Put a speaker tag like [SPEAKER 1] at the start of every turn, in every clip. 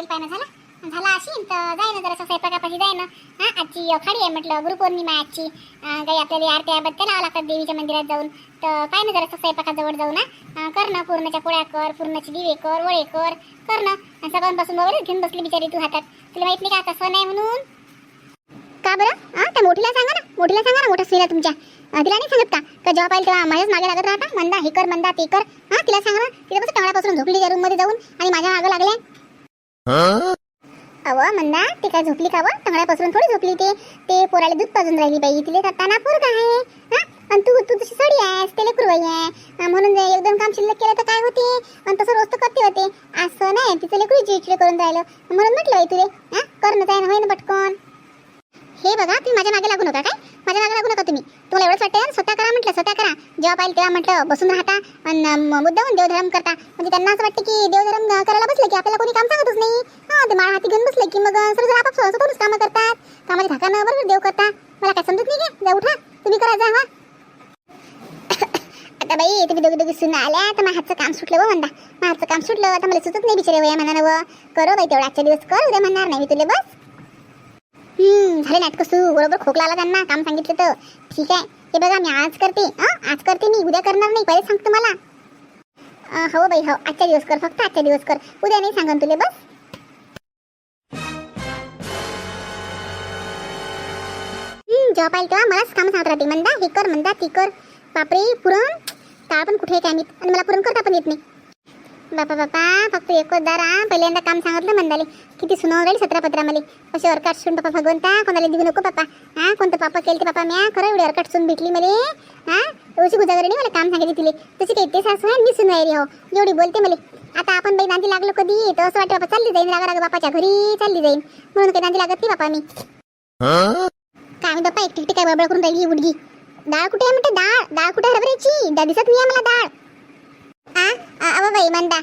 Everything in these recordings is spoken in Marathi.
[SPEAKER 1] मोबाईल पाहिजे झाला. झाला अशी तर जाय ना जरासं स्वयंपाकापाशी जाय ना हां आजची खाडी आहे म्हटलं गुरुपौर्णिमा आजची. काही आपल्याला आरत्या बत्त्या लावा लागतात देवीच्या मंदिरात जाऊन. तर काय ना जरासं स्वयंपाकाजवळ जाऊ ना कर ना पूर्णाच्या पोळ्या कर पूर्णाची दिवे कर वळे कर कर ना. आणि सगळ्यांपासून वगैरे घेऊन बसली बिचारी तू हातात. तुला माहीत नाही का आता सण आहे म्हणून? का बरं? हां त्या मोठीला सांगा ना मोठीला सांगा ना मोठ्या स्त्रीला तुमच्या. तिला नाही सांगत का? का जेव्हा पाहिजे तेव्हा माझ्याच मागे लागत राहता? मंदा हे कर मंदा ते कर. हां तिला सांगा ना. तिला कसं टाळापासून झोपली त्या रूममध्ये जाऊन आणि माझ्या मागं लागल्या अव म्हणा ते काय झोपली का व? पसरून थोडी झोपली ते. ते पोराला दूध पाजून राहिली बाई. तिले करताना पोरगा आहे. हा? आणि तू तू तशी सडी आहेस त्याला कुरवाई आहे. म्हणून जर एकदम काम शिल्लक केलं तर काय होते? आणि तसं रोज तर करते होते. असं नाही तिचं लेकरू चिडचिड करून राहिलं. म्हणून म्हटलं बाई तुले हा? करणं जाय ना होईन ना पटकन. हे बघा तुम्ही माझ्या मागे लागू नका काय? माझ्या मागे लागू नका तुम्ही. तुम्हाला एवढंच वाटतं ना, स्वतः करा म्हटलं स्वतः करा. जेव्हा पाहिजे तेव्हा म्हटलं बसून राहता आणि मुद्दाहून देवधर्म करता. म्हणजे त्यांना असं वाटतं की देवधर्म करायला बसलं की आपल्याला कोणी काम सांगतच नाही. हां ते माळ हाती घेऊन बसले की मग सर्व आपाप स्वतःच कामं करतात. कामाच्या धाकानं बरोबर देव करता. मला काय समजत नाही का जा उठा. तुम्ही करा जा हा. आता बाई तुम्ही दोघी दोघी सुना आल्या तर माझ्या हातचं काम सुटलं व म्हणता. माझ्या हातचं काम सुटलं आता मला सुचत नाही बिचारे वया म्हणानं व. करो बाई तेवढा आजच्या दिवस कर उद्या म्हणणार नाही मी तुला बस. झाले नाटकं सुरू. बरोबर खोकला आला त्यांना काम सांगितलं तर. ठीक आहे. हे बघा मी आज करते. हं? आज करते मी. उद्या करणार नाही. पहिले सांगतो मला. हो बाई हो. आजच्या दिवस कर फक्त. आजच्या दिवस कर. उद्या नाही सांगा तुले बस. हम्म, जेव्हा पाहिजे तेव्हा मलाच काम सांगत राहते. म्हणता हे कर म्हणता ती कर. बापरे पुरण. काय पण कुठे काय मी आणि मला पुरण करता पण येत नाही. बापा बापा फक्त एकच दारा पहिल्यांदा काम सांगितलं म्हणाले किती सुनावं राहील सतरा पत्रा मला असे अरकाट सून बापा भगवंता? कोणाला देऊ नको पप्पा हा? कोणतं पापा केलं ते बापा म्या? खरं एवढी अरकाट सून भेटली मला. हा? एवढी गुजागरी नाही मला काम सांगितले तिले. तशी काही ते सासू आहे मी सुन रे हो. एवढी बोलते मला. आता आपण बाई नांदी लागलो कधी? तर असं वाटतं बापा चालली जाईन रागा रागा बापाच्या घरी चालली जाईन. म्हणून काही नांदी लागत नाही बापा मी. काय बापा बाप्पा एकटी काय बडबड करून राहिली उडगी डाळ कुठे आहे म्हणते डाळ डाळ कुठे हरभऱ्याची डाळ दिसत नाही मला डाळ आ- अहो बाई म्हणता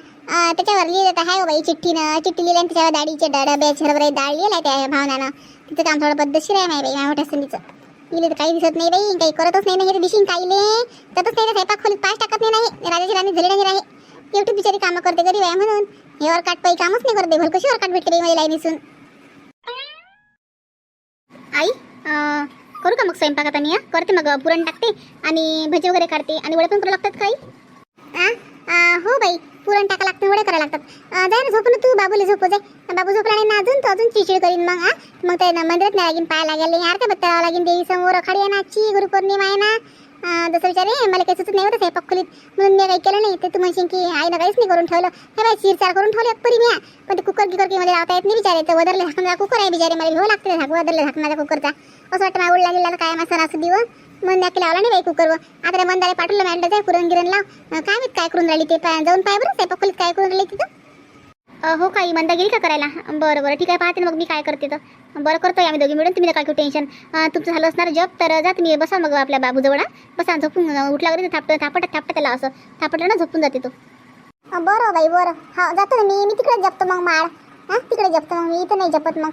[SPEAKER 1] त्याच्यावर लिहिलं तर आहे हो बाई चिठ्ठीनं. चिठ्ठी लिहिलं आणि त्याच्यावर दाढीचे डब्याचे हरभरे डाळ लिहिलं त्या भावनानं. तिचं काम थोडं पद्धतशीर आहे माय बाई माझ्या मोठ्या संधीचं. लिहिलं तर काही दिसत नाही बाई काही करतच नाही नाही दिशीन काहीले त्यातच नाही स्वयंपाक खोलीत पाच टाकत नाही नाही. राजाची राणी झाली नाही आहे एवढी बिचारी कामं करते गरीब आहे म्हणून. हे वर काट पाई कामच नाही करते भल कशी वर काट भेटते बाई माझी लाईनीसून आई करू का मग स्वयंपाक आता मी करते मग पुरण टाकते आणि भजी वगैरे काढते. आणि वडे पण करू लागतात काही हो बाई पुरण टाका लागतं वडे करायला लागतात. जाय ना झोप ना तू बाबूला झोपू जाय. बाबू झोपला नाही ना अजून तो अजून चिडचिड करीन मग हा? मग ते ना मंदिरात नाही लागेल पाया लागेल यार का बत्ता लागेल देवी समोर अखाडी आहे ना आजची गुरुपौर्णिमा आहे ना. जसं विचारे मला काही सुचत नाही होतं स्वयंपाक खोलीत. म्हणून मी काही केलं नाही तर तू म्हणशील की आईनं काहीच नाही करून ठेवलं. हे बाई चिरचार करून ठेवले परी मी पण ते कुकर गिकरमध्ये लावता येत नाही बिचारे तर वदरले झाकणारा कुकर आहे बिचारे मला घेऊ लागते झाक वदरले झाकणाऱ्या कुकरचा. असं वाटतं माझ्या उडला गेला काय माझा असं दिवस मन नक्की लावला नाही बाई कुकर आता मंदारे पाठवलं मॅडम जाय पुरण गिरण लाव. काय माहीत काय करून राहिली ते पाय जाऊन पाय बरं स्वयंपाक खोलीत काय करून राहिली तिथं हो काही मंदा गेली का करायला? बरं बरं ठीक आहे पाहते मग मी काय करते तर. बरं करतोय आम्ही दोघी मिळून तुम्ही काय टेन्शन तुमचं झालं असणार जॉब तर जा तुम्ही बसा मग आपल्या बाबूजवळ हा. बसा झोपून उठला वगैरे थापट थापट थापट त्याला असं. थापटलं ना झोपून जाते तो. बरं बाई बरं. हा जातो ना मी मी तिकडे जपतो मग माळ. हा तिकडे जपतो मग मी इथं नाही जपत मग.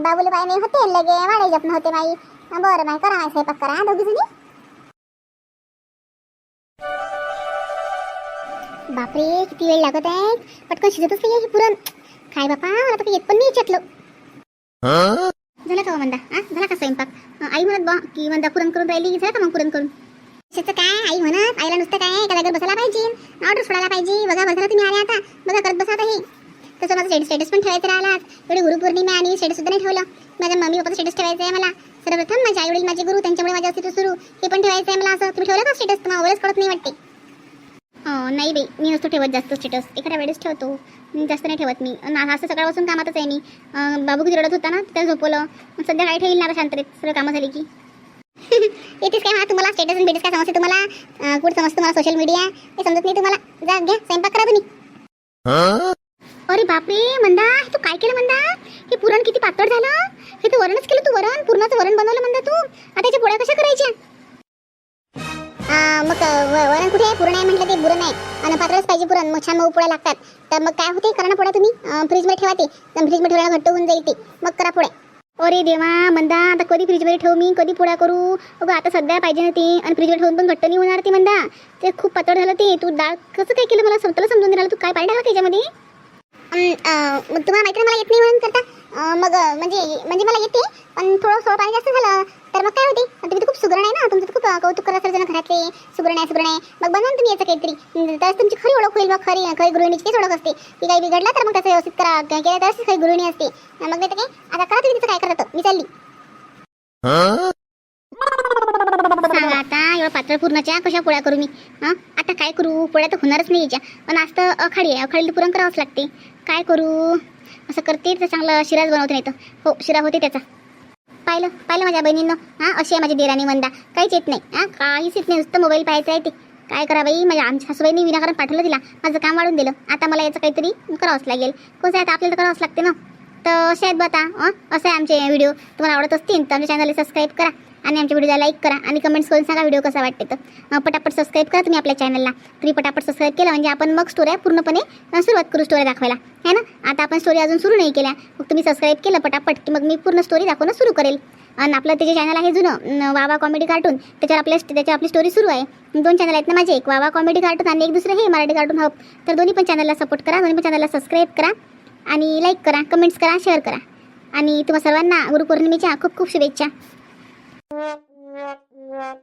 [SPEAKER 1] बाबूला बाई नाही होते लगे माळे जपणं होते माई अं, बरं माई करा माई स्वयंपाक करा दोघी जणी. बापरे किती वेळ लागत आहे. पटकन शिजतच नाही ही पुरण. काय बापा मला तर येत पण नाही याच्यातलं. झालं का हो म्हणदा म्हणता हा झाला का स्वयंपाक? आई म्हणत बा की म्हणता पुरण करून राहिली झालं का मग पुरण करून? त्याचं काय? आई म्हणत आईला नुसतं काय एका जागेवर बसायला पाहिजे. ऑर्डर सोडायला पाहिजे. बघा बसायला तुम्ही आले आता. बघा करत बसा आता हे. तसं माझं स्टेटस पण ठेवायचं राहिला आज. एवढी गुरुपौर्णिमा आणि स्टेटस सुद्धा नाही ठेवलं. माझ्या मम्मी पप्पाचं स्टेटस ठेवायचं आहे मला. सर्वप्रथम माझे आई वडील माझे गुरु त्यांच्यामुळे माझं अस्तित्व सुरू. हे पण ठेवायचं आहे मला असं. तुम्ही ठेवलं का स्टेटस तुम्हाला वरच कळत नाही वाटते. नाही बाई. मी नसतो ठेवत जास्त स्टेटस एखाद्या वेळेस ठेवतो. जास्त नाही ठेवत मी. असं आज सकाळपासून कामातच आहे मी. बाबू किती रडत होता ना? त्याला झोपवलं. सध्या काय ठेवील ना शांत सगळं कामं झाली की. येतेच काय मला? तुम्हाला स्टेटस आणि बेटस काय? समजते तुम्हाला? कुठं समजतं तुम्हाला सोशल मीडिया हे समजत नाही तुम्हाला? जा घ्या. स्वयंपाक करा तुम्ही. अरे बापरे मंदा हे तू काय केलं मंदा? हे पुरण किती पातळ झालं? हे तू वरणच केलं तू वरण? पुरणाचं वरण बनवलं मंदा तू? आता त्याच्या पोळ्या कशा करायच्या? मग वरण कुठे आहे? पुरण आहे म्हटलं ते पुरण आहे. आणि पात्रच पाहिजे पुरण मग छान मऊ पोळ्या लागतात. तर मग काय होते? करा ना पोळ्या तुम्ही. फ्रीजमध्ये ठेवा ते. फ्रीजमध्ये ठेवायला घट्ट होऊन जाईल ते. मग करा पोळ्या. अरे देवा मंदा आता कधी फ्रीजमध्ये ठेवू मी? कधी पोळ्या करू? अगं आता सध्या पाहिजे ना ते. आणि फ्रीजमध्ये ठेवून पण घट्ट नाही होणार ते मंदा. ते खूप पातळ झालं ते. तू डाळ कसं काय केलं मला? स्वतःला समजून नाही तू काय पाणी टाकलं त्याच्यामध्ये? तुम्हाला माहिती मला येत नाही म्हणून करता. मग म्हणजे म्हणजे मला येते पण थोडं सोळं पाणी जास्त झालं तर मग काय होते? तुम्ही तर खूप सुगरण आहे ना तुमचं तर खूप कौतुक करत सर्वजण घरातले सुगरण आहे सुगरण आहे. मग बनवा तुम्ही याचं काहीतरी. अं, तरच तुमची खरी ओळख होईल मग खरी खरी गृहिणीची तेच ओळख असते. की काही बिघडला तर मग त्याचं व्यवस्थित करा केलं तरच खरी गृहिणी असते. मग नाही तर काय? आता करा तुम्ही तिचं काय करत मी चालली. सांगा आता एवढं पातळ पूर्णाच्या कशा पोळ्या करू मी? हां? आता काय करू? पोळ्या तर होणारच नाही याच्या. पण आज तर अखाडी आहे. अखाडीला पुरण करावंच लागते. काय करू? असं करते तर चांगलं शिराच बनवते नाही तर. हो शिरा होते त्याचा. पाहिलं पाहिलं माझ्या बहिणींनो. हां अशी आहे माझी देराणी मंदा. काहीच येत नाही. हां काहीच येत नाही. नुसतं मोबाईल पाहायचं आहे ते. काय करा बाई? माझ्या आमच्या सासूबाईंनी विनाकारण पाठवलं तिला. माझं काम वाढून दिलं. आता मला याचं काहीतरी करावंच लागेल. कसं आहे आता? आपल्याला करावंच लागते ना. तर असे आहेत बता आता असे आहे आमचे व्हिडिओ तुम्हाला आवडत असतील तर आमच्या चॅनलला सबस्क्राईब करा. आणि आमच्या व्हिडिओला लाईक करा आणि कमेंट्स करून सांगा व्हिडिओ कसा वाटते तर पटापट सबस्क्राईब करा तुम्ही आपल्या चॅनलला तुम्ही पटापट सबस्क्राईब केलं म्हणजे आपण मग स्टोऱ्या पूर्णपणे सुरुवात करू स्टोरी दाखवायला. है ना? आता आपण स्टोरी अजून सुरू नाही केल्या. मग तुम्ही सबस्क्राईब केलं पटापट की मग मी पूर्ण स्टोरी दाखवणं सुरू करेल. आणि आपलं त्याचे चॅनल आहे जुनं वावा कॉमेडी कार्टून त्याच्यावर आपल्या त्याच्यावर आपली स्टोरी सुरू आहे. दोन चॅनल आहेत ना माझे एक वावा कॉमेडी कार्टून आणि एक दुसरं हे मराठी कार्टून हब. तर दोन्ही पण चॅनलला सपोर्ट करा दोन्ही पण चॅनलला सबस्क्राईब करा आणि लाईक करा कमेंट्स करा शेअर करा. आणि तुम्हा सर्वांना गुरुपौर्णिमेच्या खूप खूप शुभेच्छा. nhạc nhạc nhạc